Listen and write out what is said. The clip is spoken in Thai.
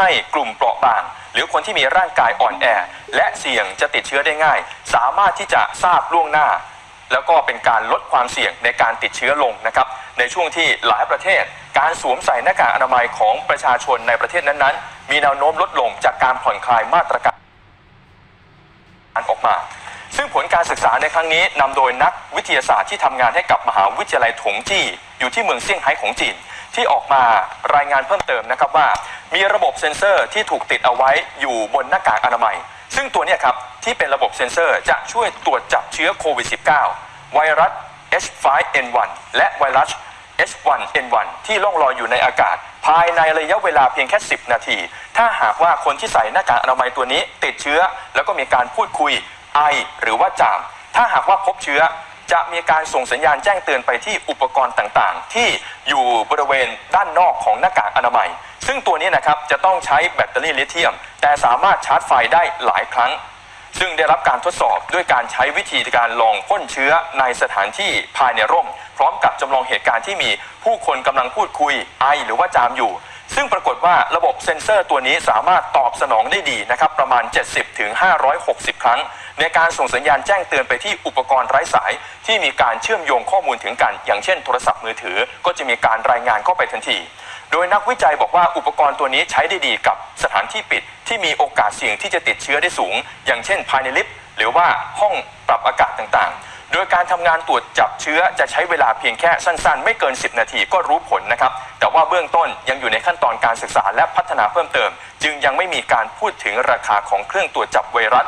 ให้กลุ่มเปราะบาง หรือคนที่มีร่างกายอ่อนแอ และเสี่ยงจะติดเชื้อได้ง่าย สามารถที่จะทราบล่วงหน้า แล้วก็เป็นการลดความเสี่ยงในการติดเชื้อลงนะครับ ในช่วงที่หลายประเทศ การสวมใส่หน้ากากอนามัยของประชาชนในประเทศนั้นๆ มีแนวโน้มลดลงจากการผ่อนคลายมาตรการออกมาซึ่งผลการศึกษาในครั้งนี้นำโดยนักวิทยาศาสตร์ที่ทำงานให้กับมหาวิทยาลัยถงจี้ อยู่ที่เมืองเซี่ยงไฮ้ของจีน ที่ออกมารายงานเพิ่มเติมนะครับว่า มีระบบเซ็นเซอร์ที่ถูกติดเอาไว้อยู่บนหน้ากากอนามัย ซึ่งตัวนี้ครับ ที่เป็นระบบเซ็นเซอร์จะช่วยตรวจจับเชื้อโควิด -19 ไวรัส H5N1 และไวรัส H1N1 ที่ล่องลอยอยู่ในอากาศ ภายในระยะเวลาเพียงแค่ 10 นาที ถ้าหากว่าคนที่ใส่หน้ากากอนามัยตัวนี้ติดเชื้อ แล้วก็มีการพูดคุยไอหรือว่าจาม ถ้าหากว่าพบเชื้อ จะมีการส่งสัญญาณแจ้งเตือนไปที่อุปกรณ์ต่างๆ ที่อยู่บริเวณด้านนอกของหน้ากากอนามัย ซึ่งตัวนี้นะครับจะต้องใช้แบตเตอรี่ลิเธียม แต่สามารถชาร์จไฟได้หลายครั้ง ซึ่งได้รับการทดสอบด้วยการใช้วิธีการลองพ่นเชื้อในสถานที่ภายในร่ม พร้อมกับจำลองเหตุการณ์ที่มีผู้คนกำลังพูดคุยไอหรือว่าจามอยู่ซึ่งปรากฏว่าระบบเซ็นเซอร์ตัวนี้สามารถตอบสนองได้ดีนะครับ ประมาณ 70ถึง560 ครั้ง ในการส่งสัญญาณแจ้งเตือนไปที่อุปกรณ์ไร้สาย ที่มีการเชื่อมโยงข้อมูลถึงกัน อย่างเช่น โทรศัพท์มือถือ ก็จะมีการรายงานเข้าไปทันที โดยนักวิจัยบอกว่าอุปกรณ์ตัวนี้ใช้ได้ดีกับสถานที่ปิด ที่มีโอกาสเสี่ยงที่จะติดเชื้อได้สูง อย่างเช่นภายในลิฟต์หรือว่าห้องปรับอากาศต่างๆ โดยการทำงานตรวจจับเชื้อจะใช้เวลาเพียงแค่สั้นๆ ไม่เกิน 10 นาทีก็รู้ผลนะครับ แต่ว่าเบื้องต้นยังอยู่ในขั้นตอนการศึกษาและพัฒนาเพิ่มเติม จึงยังไม่มีการพูดถึงราคาของเครื่องตรวจจับไวรัส